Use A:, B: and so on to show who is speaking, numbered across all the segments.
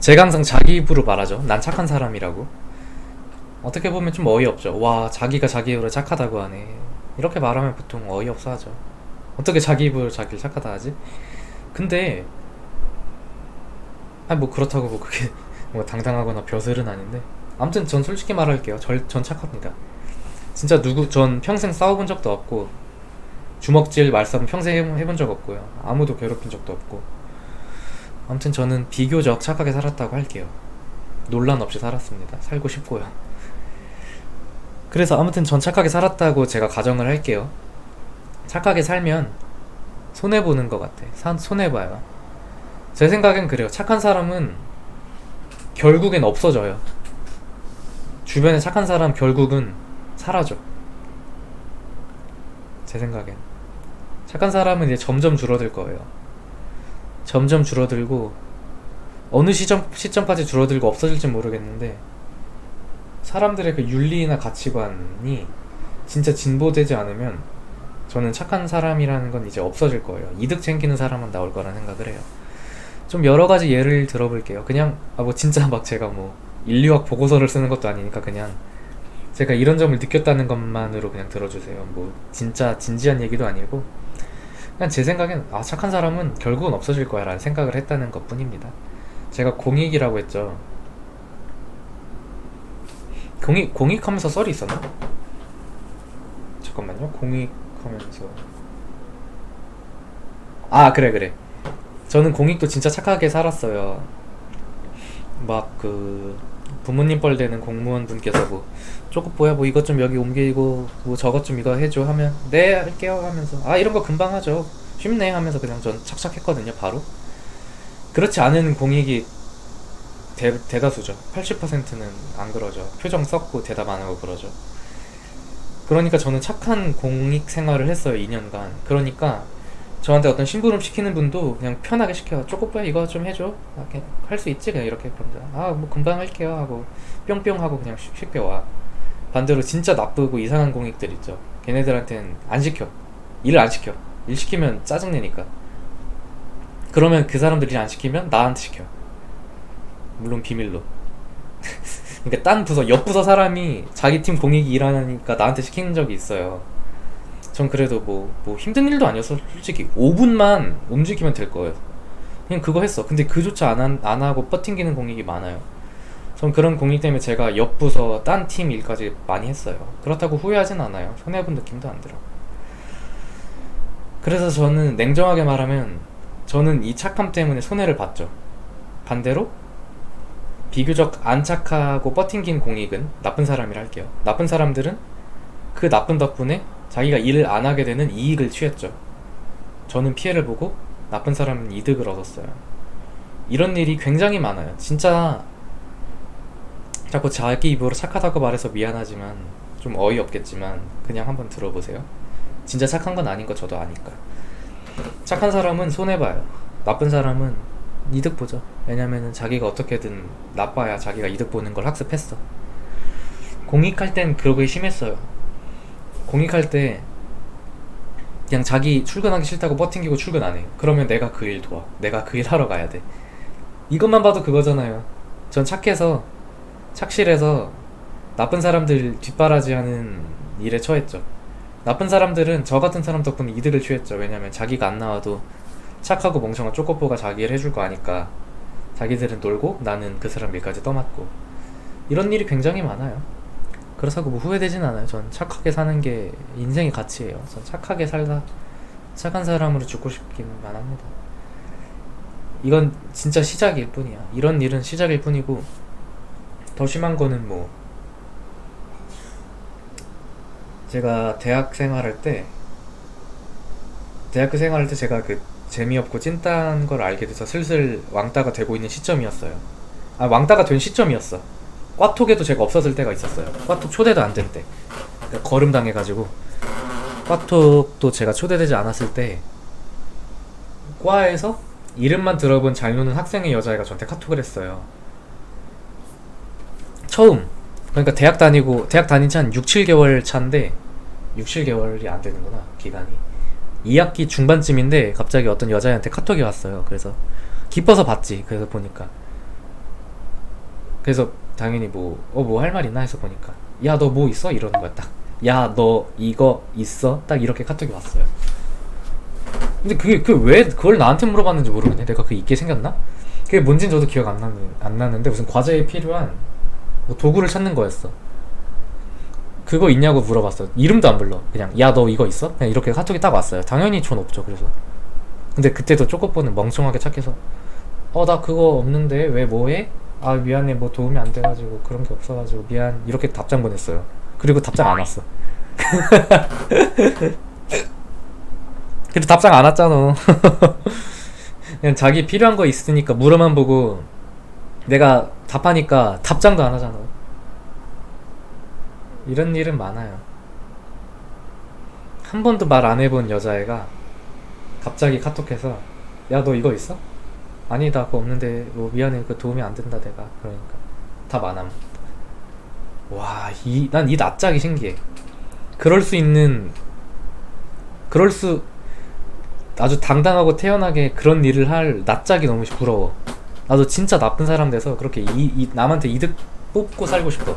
A: 제가 항상 자기 입으로 말하죠. 난 착한 사람이라고. 어떻게 보면 좀 어이없죠. 와, 자기가 자기 입으로 착하다고 하네. 이렇게 말하면 보통 어이없어 하죠. 어떻게 자기 입으로 자기를 착하다 하지? 근데, 아니, 뭐 그렇다고 뭐 그게 뭐 당당하거나 벼슬은 아닌데. 아무튼 전 솔직히 말할게요. 절, 전 착합니다. 진짜 누구, 전 평생 싸워본 적도 없고, 주먹질 말싸움 평생 해본 적 없고요. 아무도 괴롭힌 적도 없고. 아무튼 저는 비교적 착하게 살았다고 할게요. 논란 없이 살았습니다. 살고 싶고요. 그래서 아무튼 전 착하게 살았다고 제가 가정을 할게요. 착하게 살면 손해 보는 것 같아. 산 손해 봐요. 제 생각엔 그래요. 착한 사람은 결국엔 없어져요. 주변에 착한 사람 결국은 사라져. 제 생각엔 착한 사람은 이제 점점 줄어들 거예요. 점점 줄어들고 어느 시점 시점까지 줄어들고 없어질지 모르겠는데 사람들의 그 윤리나 가치관이 진짜 진보되지 않으면 저는 착한 사람이라는 건 이제 없어질 거예요. 이득 챙기는 사람만 나올 거라는 생각을 해요. 좀 여러 가지 예를 들어볼게요. 그냥 아 뭐 진짜 막 제가 뭐 인류학 보고서를 쓰는 것도 아니니까 그냥 제가 이런 점을 느꼈다는 것만으로 그냥 들어주세요. 뭐 진짜 진지한 얘기도 아니고 그냥 제 생각엔 아 착한 사람은 결국은 없어질 거야 라는 생각을 했다는 것 뿐입니다. 제가 공익이라고 했죠. 공익 공익하면서 썰이 있었나? 잠깐만요. 공익하면서 아 그래 그래. 저는 공익도 진짜 착하게 살았어요. 막그 부모님 뻘 되는 공무원 분께서 뭐 쪼꼬뽀야 뭐 이것 좀 여기 옮기고 뭐 저것 좀 이거 해줘 하면 네 할게요. 하면서 아 이런 거 금방 하죠. 쉽네. 하면서 그냥 전 착착 했거든요 바로. 그렇지 않은 공익이 대, 대다수죠. 80%는 안 그러죠. 표정 썩고 대답 안 하고 그러죠. 그러니까 저는 착한 공익 생활을 했어요 2년간. 그러니까 저한테 어떤 심부름 시키는 분도 그냥 편하게 시켜 쪼꼬뽀야 이거 좀 해줘. 할수 있지? 그냥 이렇게 그러면 아뭐 금방 할게요. 하고 뿅뿅 하고 그냥 쉽- 쉽게 와. 반대로 진짜 나쁘고 이상한 공익들 있죠. 걔네들한테는 안 시켜. 일을 안 시켜. 일 시키면 짜증내니까. 그러면 그 사람들이 안 시키면 나한테 시켜. 물론 비밀로. 그러니까 딴 부서 옆 부서 사람이 자기 팀 공익이 일하니까 나한테 시키는 적이 있어요 전 그래도 뭐, 뭐 힘든 일도 아니어서 솔직히 5분만 움직이면 될 거예요. 그냥 그거 했어. 근데 그조차 안, 한- 안 하고 버팅기는 공익이 많아요. 전 그런 공익 때문에 제가 옆 부서 딴 팀 일까지 많이 했어요. 그렇다고 후회하진 않아요. 손해본 느낌도 안 들어. 그래서 저는 냉정하게 말하면 저는 이 착함 때문에 손해를 봤죠. 반대로 비교적 안 착하고 버팅긴 공익은 나쁜 사람이라 할게요. 나쁜 사람들은 그 나쁜 덕분에 자기가 일을 안 하게 되는 이익을 취했죠. 저는 피해를 보고 나쁜 사람은 이득을 얻었어요. 이런 일이 굉장히 많아요. 진짜 자꾸 자기 입으로 착하다고 말해서 미안하지만 좀 어이없겠지만 그냥 한번 들어보세요. 진짜 착한 건 아닌 거 저도 아니까. 착한 사람은 손해봐요. 나쁜 사람은 이득 보죠. 왜냐면은 자기가 어떻게든 나빠야 자기가 이득 보는 걸 학습했어. 공익할 땐 그러기 심했어요. 공익할 때 그냥 자기 출근하기 싫다고 버팅기고 출근 안 해. 그러면 내가 그 일 도와. 내가 그 일 하러 가야 돼. 이것만 봐도 그거잖아요. 전 착해서 착실해서 나쁜 사람들 뒷바라지하는 일에 처했죠. 나쁜 사람들은 저 같은 사람 덕분에 이득을 취했죠. 왜냐면 자기가 안 나와도 착하고 멍청한 쪼꼬뽀가 자기 일 해줄 거 아니까 자기들은 놀고 나는 그 사람 일까지 떠맡고 이런 일이 굉장히 많아요. 그렇다고 뭐 후회되진 않아요. 전 착하게 사는 게 인생의 가치예요. 전 착하게 살다 착한 사람으로 죽고 싶기만 합니다. 이건 진짜 시작일 뿐이야. 이런 일은 시작일 뿐이고 더 심한 거는 뭐 제가 대학 생활할 때 대학교 생활할 때 제가 그 재미없고 찐딴 걸 알게 돼서 슬슬 왕따가 되고 있는 시점이었어요. 아 왕따가 된 시점이었어. 꽈톡에도 제가 없었을 때가 있었어요. 꽈톡 초대도 안된 때. 그러니까 거름 당해가지고 꽈톡도 제가 초대되지 않았을 때 과에서 이름만 들어본 잘 노는 학생의 여자애가 저한테 카톡을 했어요. 처음 그러니까 대학 다니고 대학 다닌 지 한 6, 7개월 차인데 6, 7개월이 안 되는구나 기간이 2학기 중반쯤인데 갑자기 어떤 여자애한테 카톡이 왔어요. 그래서 기뻐서 봤지. 그래서 보니까. 그래서 당연히 뭐, 어, 뭐 할 말 있나 해서 보니까. 야, 너 뭐 있어? 이러는 거야, 딱. 야, 너 이거 있어? 딱 이렇게 카톡이 왔어요. 근데 그게, 그 왜 그걸 나한테 물어봤는지 모르겠네. 내가 그게 있게 생겼나? 그게 뭔진 저도 기억 안, 나는, 안 나는데 무슨 과제에 필요한 뭐 도구를 찾는 거였어. 그거 있냐고 물어봤어. 이름도 안 불러. 그냥, 야, 너 이거 있어? 그냥 이렇게 카톡이 딱 왔어요. 당연히 전 없죠, 그래서. 근데 그때도 쪼꼬뽀는 멍청하게 착해서 어 나 그거 없는데 왜 뭐해? 아 미안해. 뭐 도움이 안 돼가지고 그런 게 없어가지고 미안. 이렇게 답장 보냈어요. 그리고 답장 안 왔어. 그래도 답장 안 왔잖아. 그냥 자기 필요한 거 있으니까 물어만 보고 내가 답하니까 답장도 안 하잖아. 이런 일은 많아요. 한 번도 말 안 해본 여자애가 갑자기 카톡해서 야 너 이거 있어? 아니다 그거 없는데 뭐 미안해 그 도움이 안 된다 내가 그러니까 답안 함. 와이 난 이 낯짝이 신기해. 그럴 수 있는 그럴 수 아주 당당하고 태연하게 그런 일을 할 낯짝이 너무 부러워. 나도 진짜 나쁜 사람 돼서 그렇게 이, 이 남한테 이득 뽑고 살고 싶어.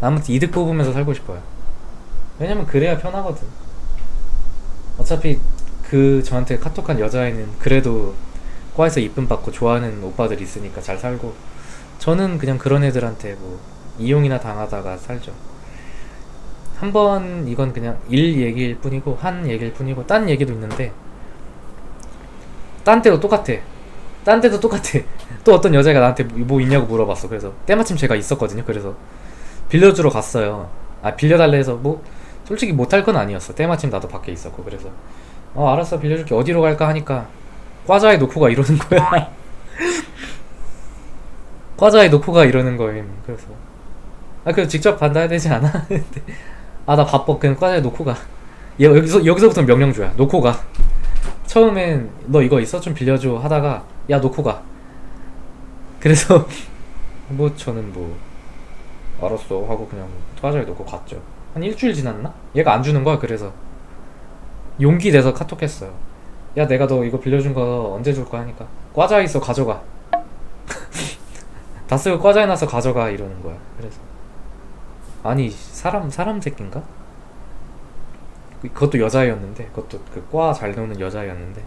A: 남한테 이득 뽑으면서 살고 싶어요. 왜냐면 그래야 편하거든. 어차피 그 저한테 카톡한 여자애는 그래도 과에서 이쁨 받고 좋아하는 오빠들 있으니까 잘 살고 저는 그냥 그런 애들한테 뭐 이용이나 당하다가 살죠. 한 번 이건 그냥 일 얘기일 뿐이고 한 얘기일 뿐이고 딴 얘기도 있는데 딴 때도 똑같아. 딴 때도 똑같아. 또 어떤 여자가 나한테 뭐 있냐고 물어봤어. 그래서 때마침 제가 있었거든요. 그래서 빌려주러 갔어요. 아 빌려달래 해서 뭐 솔직히 못할 건 아니었어. 때마침 나도 밖에 있었고 그래서 어 알았어 빌려줄게 어디로 갈까 하니까 과자에 놓고 가 이러는 거야. 과자에 놓고 가 이러는 거임. 그래서 아 그래서 직접 받아야 되지 않아? 아 나 바빠 그냥 과자에 놓고 가. 얘 여기서 여기서부터 명령줘야 놓고 가. 처음엔 너 이거 있어 좀 빌려줘 하다가 야 놓고 가. 그래서 뭐 저는 뭐 알았어 하고 그냥 과자에 놓고 갔죠. 한 일주일 지났나? 얘가 안 주는 거야 그래서 용기 내서 카톡했어요. 야 내가 너 이거 빌려준 거 언제 줄 거야 하니까 과자 있어 가져가. 다 쓰고 과자에 놔서 가져가 이러는 거야. 그래서. 아니 사람 사람 새끼인가? 그- 그것도 여자애였는데 그것도 그 과 잘 노는 여자애였는데.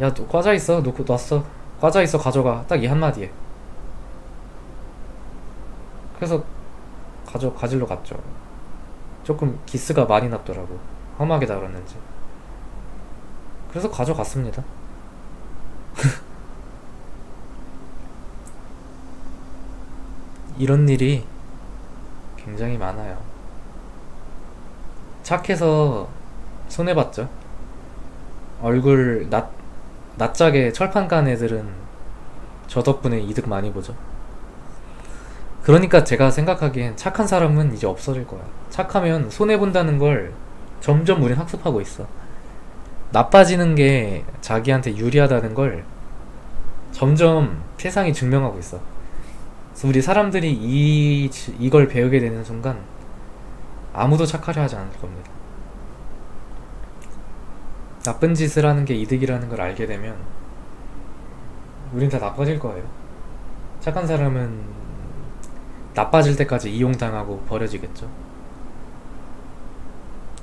A: 야 너 과자 있어? 놓고 놨어. 과자 있어 가져가. 딱 이 한마디에. 그래서 가져 가지러 갔죠. 조금 기스가 많이 났더라고. 험하게 다뤘는지 그래서 가져갔습니다 이런 일이 굉장히 많아요 착해서 손해봤죠. 얼굴 낯, 낯짝에 철판 간 애들은 저 덕분에 이득 많이 보죠. 그러니까 제가 생각하기엔 착한 사람은 이제 없어질 거야. 착하면 손해본다는 걸 점점 우린 학습하고 있어. 나빠지는 게 자기한테 유리하다는 걸 점점 세상이 증명하고 있어. 그래서 우리 사람들이 이, 이걸 배우게 되는 순간 아무도 착하려 하지 않을 겁니다. 나쁜 짓을 하는 게 이득이라는 걸 알게 되면 우린 다 나빠질 거예요. 착한 사람은 나빠질 때까지 이용당하고 버려지겠죠.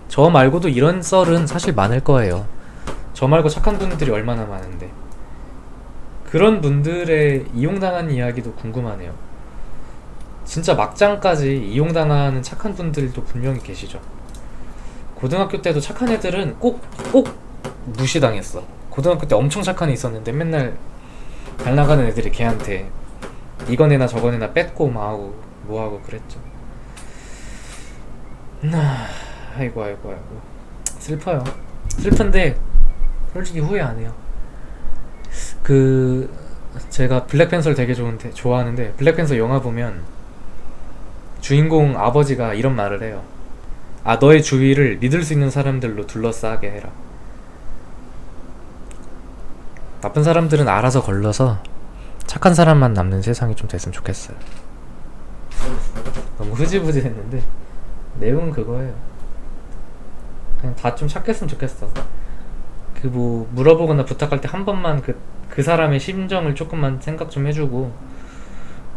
A: 저 말고도 이런 썰은 사실 많을 거예요. 저 말고 착한 분들이 얼마나 많은데. 그런 분들의 이용당한 이야기도 궁금하네요. 진짜 막장까지 이용당하는 착한 분들도 분명히 계시죠. 고등학교 때도 착한 애들은 꼭, 꼭 무시당했어. 고등학교 때 엄청 착한 애 있었는데 맨날 잘 나가는 애들이 걔한테 이거 내나 저거 내나 뺏고 뭐하고 뭐하고 그랬죠. 나 아이고 아이고 아이고 슬퍼요. 슬픈데 솔직히 후회 안 해요. 그 제가 블랙팬서를 되게 좋은데 좋아하는데 블랙팬서 영화 보면 주인공 아버지가 이런 말을 해요. 아 너의 주위를 믿을 수 있는 사람들로 둘러싸게 해라. 나쁜 사람들은 알아서 걸러서 착한 사람만 남는 세상이 좀 됐으면 좋겠어요. 너무 흐지부지 했는데 내용은 그거예요. 그냥 다 좀 착했으면 좋겠어. 그 뭐 물어보거나 부탁할 때 한 번만 그 그 사람의 심정을 조금만 생각 좀 해주고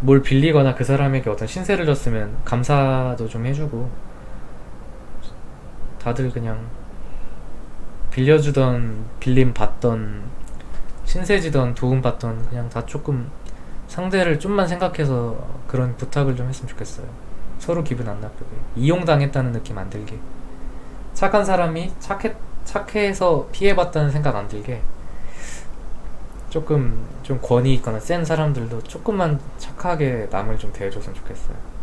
A: 뭘 빌리거나 그 사람에게 어떤 신세를 졌으면 감사도 좀 해주고 다들 그냥 빌려주던 빌림 받던 신세지던 도움 받던 그냥 다 조금 상대를 좀만 생각해서 그런 부탁을 좀 했으면 좋겠어요. 서로 기분 안 나쁘게 이용당했다는 느낌 안 들게 착한 사람이 착해 착해서 피해봤다는 생각 안 들게 조금 좀 권위 있거나 센 사람들도 조금만 착하게 남을 좀 대해줬으면 좋겠어요.